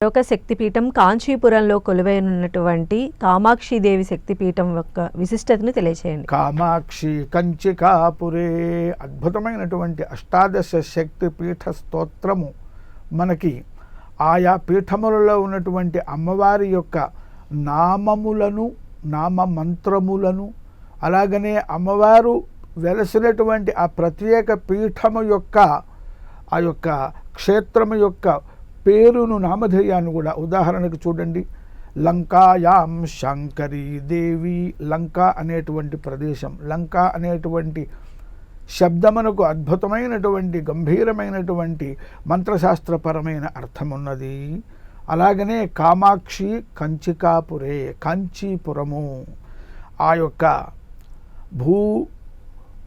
మరొక శక్తిపీఠం కాంచీపురంలో కొలువైనటువంటి కామాక్షిదేవి శక్తిపీఠం యొక్క విశిష్టతను తెలియచేయండి. కామాక్షి కంచికాపురే అద్భుతమైనటువంటి అష్టాదశ శక్తిపీఠ స్తోత్రము. మనకి ఆయా పీఠములలో ఉన్నటువంటి అమ్మవారి యొక్క నామములను నామ మంత్రములను అలాగనే అమ్మవారు వెలసినటువంటి ఆ ప్రత్యేక పీఠము యొక్క ఆ యొక్క క్షేత్రము యొక్క పేరును నామధేయాన్ని కూడా ఉదాహరణకు చూడండి. లంకాయాం శంకరీ దేవి. లంక అనేటువంటి ప్రదేశం. లంక అనేటువంటి శబ్దమునకు అద్భుతమైనటువంటి గంభీరమైనటువంటి మంత్రశాస్త్రపరమైన అర్థం ఉన్నది అలాగనే కామాక్షి కంచికాపురే కాంచీపురము. ఆ యొక్క భూ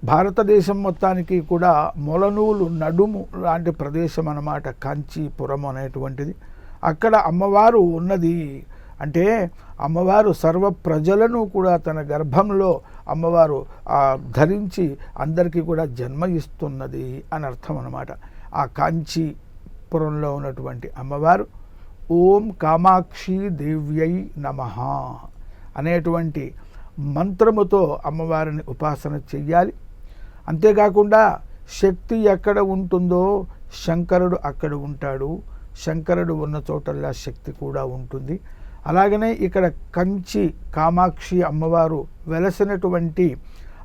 భారతదేశం మొత్తానికి కూడా మొలనూలు నడుము లాంటి ప్రదేశం అన్నమాట కాంచీపురం అనేటువంటిది. అక్కడ అమ్మవారు ఉన్నది అంటే అమ్మవారు సర్వ ప్రజలను కూడా తన గర్భంలో అమ్మవారు ధరించి అందరికీ కూడా జన్మ ఇస్తున్నది అని అర్థం అన్నమాట. ఆ కాంచీపురంలో ఉన్నటువంటి అమ్మవారు ఓం కామాక్షి దేవ్యై నమ అనేటువంటి మంత్రముతో అమ్మవారిని ఉపాసన చెయ్యాలి. అంతేకాకుండా శక్తి ఎక్కడ ఉంటుందో శంకరుడు అక్కడ ఉంటాడు. శంకరుడు ఉన్న చోటల్లా శక్తి కూడా ఉంటుంది. అలాగనే ఇక్కడ కంచి కామాక్షి అమ్మవారు వెలసినటువంటి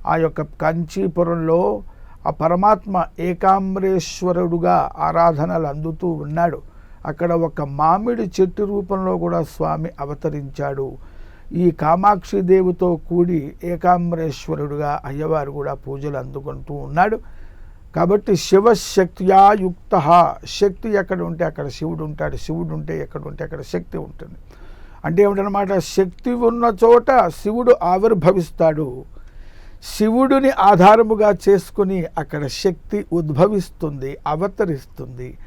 ఆ యొక్క కంచీపురంలో ఆ పరమాత్మ ఏకాంబరేశ్వరుడుగా ఆరాధనలు అందుతూ ఉన్నాడు. అక్కడ ఒక మామిడి చెట్టు రూపంలో కూడా స్వామి అవతరించాడు. ఈ కామాక్షి దేవితో కూడి ఏకాంబరేశ్వరుడుగా అయ్యవారు కూడా పూజలు అందుకుంటూ ఉన్నాడు. కాబట్టి శివశక్తియాయుక్త శక్తి ఎక్కడ ఉంటే అక్కడ శివుడు ఉంటాడు శివుడు ఉంటే ఎక్కడ ఉంటే అక్కడ శక్తి ఉంటుంది. అంటే ఏమిటనమాట శక్తి ఉన్న చోట శివుడు ఆవిర్భవిస్తాడు. శివుడిని ఆధారముగా చేసుకుని అక్కడ శక్తి ఉద్భవిస్తుంది అవతరిస్తుంది.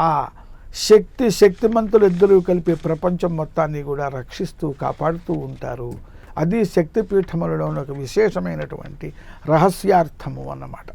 ఆ శక్తి శక్తిమంతులు ఇద్దరు కలిపి ప్రపంచం మొత్తాన్ని కూడా రక్షిస్తూ కాపాడుతూ ఉంటారు. అది శక్తిపీఠములలో ఒక విశేషమైనటువంటి రహస్యార్థము అన్నమాట.